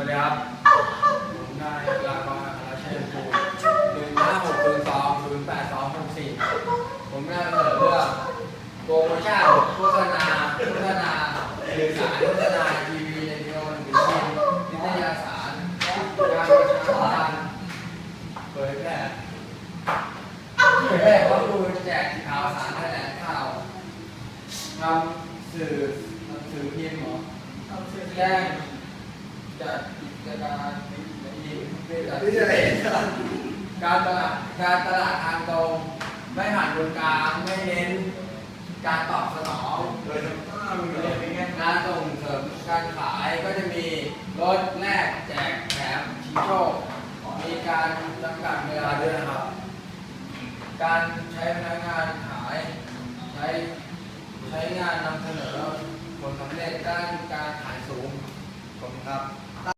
วัสดีครับผมนายลากรอาชัยภูมิหนึ่งห้าหกศูนย์สองศูนย์แปดสองหกสี่ผมนายเสนอเรื่องโปรโมชั่นโฆษณาโฆษณาสื่อสารโฆษณาทีวีในทีวีหรือทีมนิตยสารการประชาสัมพันธ์เผยแพร่เผยแพร่ข้อมูลแจกข่าวสารแถลงข่าวทำสื่อหนังสือพิมพ์หรอทำสื่อแจ้ง จัดกิจการวิธีวิจัยการตลาดการตลาดทางตรงไม่ผ่านคนกลางไม่เน้นการตอบสนองโดยเฉพาะการส่งเสริมการขายก็จะมีรถแลกแจกแถมชิงโชคมีการจำกัดเวลาด้วยนะครับ การใช้พนักงานขาย ใช้ใช้งานนำเสนอผลสำเร็จด้านการขายสูงขอบคุณครับ